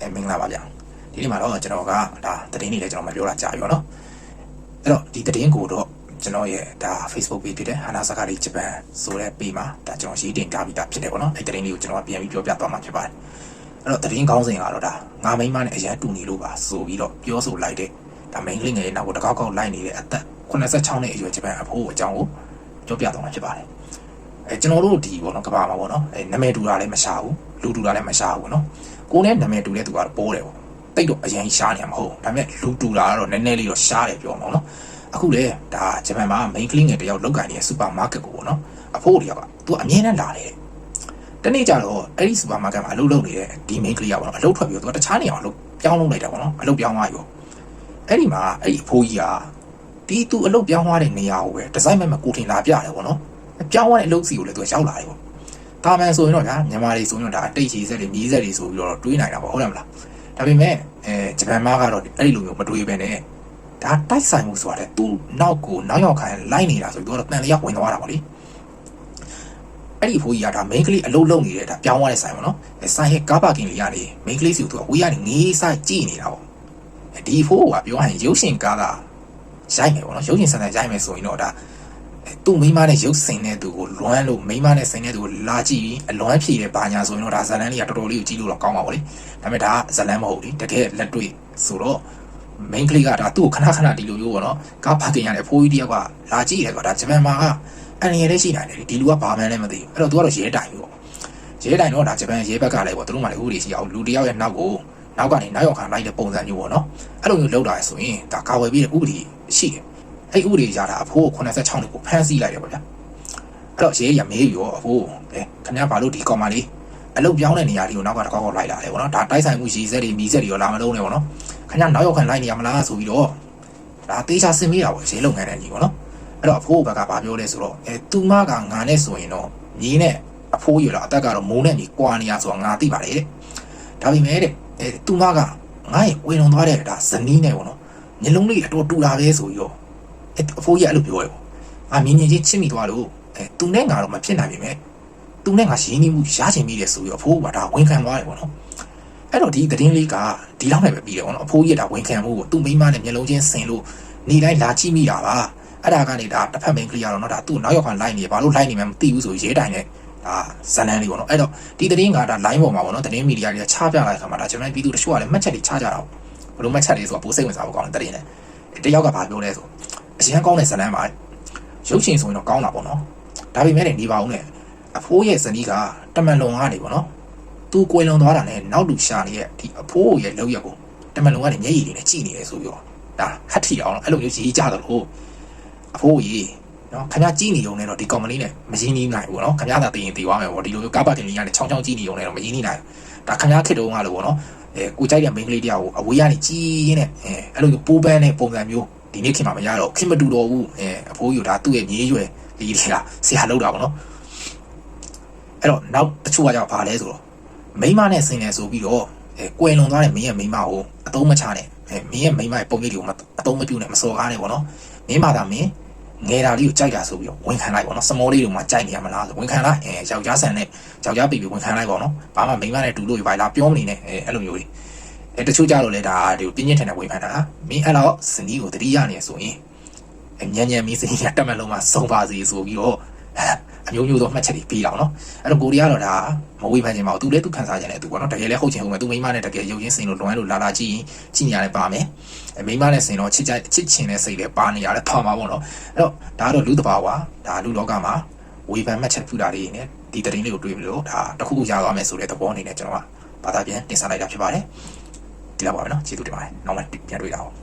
အဲမင်္ဂလာပါဗျာဒီနေ့မှာတော့ကျွန်တော်ကဒါသတင်းတွေလည်းကျွန်တော်မပြောတာကြာပြီပေါ့နော်အဲ့တော့ဒီသတင်းကိုတော့ကျွန်တော်ရဲ့ဒါ Facebook page ဖြစ်တဲ့ဟာနာစကားလေးဂျပန်ဆိုတဲ့ page မှာဒါကျွန်တော်ရေးတင်ထားပြီးသားဖြစ်တယ်ပေါ့နော်အဲ့သတင်းလေးကိုကျွန်တော်ကပြန်ပြီးပြောပြသွားမှာဖြစ်ပါတယ်အဲ့တော့သတင်းကောင်းစဉ်ကတော့ဒါငါမိန်းမနဲ့အရန်တူနေလို့ပါဆိုပြီးတော့ပြောဆိုလိုက်တဲ့ဒါ main link ရဲ့နောက်ကိုတကောက်ကောက်လိုက်နေတဲ့အသက်86နှစ်အရွယ်ဂျပန်အဖိုးအကြောင်းကိုပြောပြသွားမှာဖြစ်ပါတယ်အဲကျွန်တော်တို့ဒီပေါ့နော်ကဘာမှာပေါ့နော်အဲနာမည်တူတာလည်းမရှာဘူး လူတူတာလည်းမရှာဘူးပေါ့နော်ကိုနဲ့နာမည်တူတဲ့သူကတော့ပိုးတယ်ပေါ့တိတ်တော့အရင်ရှားနေမှာမဟုတ်ဒါပေမဲ့လူတူတာကတော့နည်းနည်းလေးတော့ရှားတယ်ပြောမှာနော်အခုလေဒါဂျပန်မှာ main clean ငယ်တယောက်လောက်ကန်နေတဲ့ supermarket ကိုပေါ့နော်အဖိုးတယောက်ကသူကအမြဲတမ်းလာတယ်တနေ့ကျတော့အဲ့ဒီ supermarket မှာအလုပ်လုပ်နေတဲ့ဒီ main clean ကပေါ့နော်အလုပ်ထွက်ပြီးတော့သူကတခြားနေအောင်အလုပ်ပြောင်းလုပ်လိုက်တာပေါ့နော်အလုပ်ပြောင်းသွားပြီပေါ့အဲ့ဒီမှာအဲ့ဒီအဖိုးကြီးကဒီသူအလုပ်ပြောင်းသွားတဲ့နေရာကိုပဲဒီဇိုင်းမဲ့မကိုထင်လာပြတယ်ပေါ့နော်ပြောင်းသွားတဲ့အလုပ်စီကိုလည်းသူကရောက်လာတယ်ပေါ့ တာမန်ဆိုရင်တော့ဒါမြန်မာတွေဆိုရင်တော့ဒါတိတ်ချီဆက်တွေမြည်ဆက်တွေဆိုပြီးတော့တွေးနိုင်တာပေါ့ဟုတ်တယ်မလားဒါပေမဲ့အဲဂျပန်မားကတော့အဲ့ဒီလိုမျိုးမတွေးပဲနဲ့ဒါတိုက်ဆိုင်မှုဆိုတာလေသူ့နောက်ကိုနောက်ရောက်ခိုင်းလိုက်နေတာဆိုပြီးတော့တန်လျက်ဝင်သွားတာပေါ့လေအဲ့ဒီအဖိုးကြီးကဒါ main ကလေးအလုံးလုံးနေတဲ့ဒါပြောင်းသွားတဲ့ဆိုင်ပေါ့နော်အဲဆိုင်ရဲ့ကားပါကင်လေးကနေ main ကလေးစီကိုသူကဝေးကနေငေးဆိုင်ကြည့်နေတာပေါ့ဒီအဖိုးကပြောရင်ရုပ်ရှင်ကားကရိုက်မယ်ပေါ့နော်ရုပ်ရှင်ဆန်ဆန်ရိုက်မယ်ဆိုရင်တော့ဒါ သူ့မိန်းမနဲ့ရုပ်စင်တဲ့သူကိုလွမ်းလို့မိန်းမနဲ့စင်တဲ့သူကိုလာကြည့်ပြီးအလွမ်းဖြည့်တဲ့ဘာညာဆိုရင်တော့ဒါဇလန်လေးကတော်တော်လေးကိုကြည့်လို့တော့ကောင်းပါပါလေဒါပေမဲ့ဒါကဇလန်မဟုတ်ဘူးတကယ်လက်တွေ့ဆိုတော့ main ကလေးကဒါသူ့ကိုခဏခဏဒီလိုမျိုးပေါ့နော်ကားဖခင်ရတဲ့အဖိုးကြီးတယောက်ကလာကြည့်တယ်ကွာဒါဂျပန်မှာကအန်ရယ်လေးရှိနိုင်တယ်ဒီလူကဘာမှန်းလည်းမသိဘူးအဲ့တော့သူကတော့ရဲတိုင်ပြီပေါ့ရဲတိုင်တော့ဒါဂျပန်ရဲဘက်ကလည်းပေါ့သူတို့မှလည်းဥပဒေရှိအောင်လူတယောက်ရဲ့နောက်ကိုနောက်ကနေနောက်ရောက်ခံလိုက်တဲ့ပုံစံမျိုးပေါ့နော်အဲ့လိုမျိုးလောက်တာဆိုရင်ဒါကာဝယ်ပြီးတဲ့ဥပဒေရှိတယ် အဲ့ဥပဒေရတာအဖိုး86နှစ်ကိုဖမ်းဆီးလိုက်တယ်ပေါ့ဗျာအဲ့တော့ရေးရမေးပြီးတော့အဖိုးအဲခင်ဗျားဘာလို့ဒီကောင်မလေးအလုတ်ပြောင်းတဲ့နေရာလေးကိုနောက်ကတကောက်ကောက်လိုက်လာတယ်ပေါ့နော်ဒါတိုက်ဆိုင်မှုရည်စက်တွေမိစက်တွေရောလာမလုံးနဲ့ပေါ့နော်ခင်ဗျားနောက်ရောက်ခံလိုက်နေရမလားဆိုပြီးတော့ဒါတေးချစင်မေးတာပေါ့ရေးလုပ်ငန်းတဲ့ညီပေါ့နော်အဲ့တော့အဖိုးဘက်ကဘာပြောလဲဆိုတော့အဲသူမကငါနဲ့ဆိုရင်တော့ညီနဲ့အဖိုးရလာအသက်ကတော့မိုးနဲ့ညီကွာနေရဆိုတော့ငါသိပါတယ်တဲ့ဒါပေမဲ့တဲ့အဲသူမကငါ့ရဲ့ဝင်လွန်သွားတဲ့ဒါဇနီးနဲ့ပေါ့နော်ညလုံးလေးအတော်တူတာပဲဆိုပြီးတော့ အဲအဖိုးကြီးအဲ့လိုပြောတယ်ပေါ့။အာမြင်မြင်ချင်းချစ်မိသွားလို့အဲသူနဲ့ငါတော့မဖြစ်နိုင်ပြီမဲ့သူနဲ့ငါရင်းနှီးမှုရချင်မိတယ်ဆိုပြီးအဖိုးကဒါဝန်ခံသွားတယ်ပေါ့နော်။အဲ့တော့ဒီသတင်းလေးကဒီလောက်နဲ့ပဲပြီးတယ်ပေါ့နော်။အဖိုးကြီးကဒါဝန်ခံမှုကိုသူ့မိန်းမနဲ့မျက်လုံးချင်းဆင်လို့နေတိုင်းလာကြည့်မိတာပါ။အဲ့ဒါကနေဒါတစ်ဖက်မိန်းကလေးကတော့နော်ဒါသူ့နောက်ရောက်ခံလိုက်နေဘာလို့လိုက်နေမှမသိဘူးဆိုရဲတိုင်နဲ့ဒါဇလန်လေးပေါ့နော်။အဲ့တော့ဒီသတင်းကဒါ line ပေါ်မှာပေါ့နော်။သတင်းမီဒီယာတွေကချပြလိုက်ခါမှာဒါကျွန်တော်ပြည်သူတချို့ကလည်းမှတ်ချက်တွေချကြတာပေါ့။ဘလို့မှတ်ချက်တွေဆိုတာပိုစိတ်ဝင်စားဖို့ကောင်းတယ်သတင်းနဲ့။တယောက်ကဘာပြောလဲဆို အရန်ကောင်းတဲ့ဇလန်းပါရုပ်ရှင်ဆိုရင်တော့ကောင်းတာပေါ့နော်ဒါပေမဲ့လည်းနေပါဦးနဲ့အဖိုးရဲ့ဇနီးကတမန်လုံကနေပေါ့နော်သူကိုယ်လုံသွားတာနဲ့နောက်လူရှာနေတဲ့ဒီအဖိုးရဲ့လောက်ရက်ကိုတမန်လုံကနေမျက်ရည်တွေနဲ့ကြည်နေတယ်ဆိုပြီးတော့ဒါဟတ်ထီအောင်အဲ့လိုမျိုးကြီးကြတယ်လို့အဖိုးကြီးနော်ခင်ဗျားကြည်နေုံနဲ့တော့ဒီကောင်မလေးနဲ့မရင်းနှီးနိုင်ဘူးနော်ခင်ဗျားသာတည်ရင်တည်သွားမယ်ပေါ့ဒီလိုမျိုးကားပါတင်လေးကနေချောင်းချောင်းကြည်နေုံနဲ့တော့မရင်းနှီးနိုင်ဒါခင်ဗျားခစ်တုံးကလို့ပေါ့နော်အဲကိုကြိုက်တဲ့မိန်းကလေးတယောက်ကိုအဝေးကနေကြီးရင်းနဲ့အဲအဲ့လိုမျိုးပိုးပန်းတဲ့ပုံစံမျိုး ဒီနေ့ခင်မှာမရတော့ခင်မတူတော့ဘူးအဲအဖိုးကြီးဒါသူ့ရဲ့မြေးရွယ်လေးတွေကဆရာလောက်တာပေါ့နော်အဲ့တော့နောက်တချို့ကကြောက်ဘာလဲဆိုတော့မိန်းမနဲ့ဆင်နေဆိုပြီးတော့အဲကွယ်လွန်သွားတဲ့မင်းရဲ့မိန်းမကိုအတုံးမချနဲ့အဲမင်းရဲ့မိန်းမရဲ့ပုံရိပ်တွေကိုအတုံးမပြုတ်နဲ့မစော်ကားနဲ့ပေါ့နော်မင်းမသာမင်းငယ်တာလေးကိုကြိုက်တာဆိုပြီးတော့ဝန်ခံလိုက်ပေါ့နော်စမောလေးတွေမှာကြိုက်နေရမလားဆိုဝန်ခံလိုက်အဲယောက်ျားဆန်နဲ့ယောက်ျားပြီပြီဝန်ခံလိုက်ပေါ့နော်ဘာမှမိန်းမနဲ့တူလို့ဘာလာပြောမနေနဲ့အဲအဲ့လိုမျိုးတွေ အဲတချို့ကြတော့လေဒါဒီပြင်းပြင်းထန်ထန်ဝေဖန်တာမင်းအဲ့တော့ဇနီးကိုတတိယနေဆိုရင်အညံ့ညံ့မင်းစင်းရတက်မလုံးမှာစုံပါစီဆိုပြီးတော့အမျိုးမျိုးသောမှတ်ချက်တွေပြီးတော့နော်အဲ့တော့ကိုရီးယားတော့ဒါမဝေဖန်ခြင်းမဟုတ်သူလည်းသူခံစားခြင်းနဲ့သူပေါ့နော်တကယ်လည်းဟုတ်ခြင်းဟုတ်မယ်သူမိန်းမနဲ့တကယ်ရုပ်ရင်းစင်လို့လွမ်းလို့လာလာကြည့်ရင်ကြည့်နေရတယ်ပါမယ်အဲမိန်းမနဲ့စင်တော့ချစ်ကြချစ်ချင်တဲ့စိတ်လည်းပါနေရတယ်ပါမှာပေါ့နော်အဲ့တော့ဒါကတော့လူတဘာဝဒါလူလောကမှာဝေဖန်မှတ်ချက်ပြတာတွေနဲ့ဒီတရင်လေးကိုတွေးပြီးတော့ဒါတစ်ခုခုရသွားမယ်ဆိုတဲ့သဘောအနေနဲ့ကျွန်တော်ကဘာသာပြန်တင်ဆက်လိုက်တာဖြစ်ပါတယ် ဒီလောက်ပါပဲเนาะကျေးဇူးတင်ပါတယ်နောက်မှပြန်တွေ့တာအောင်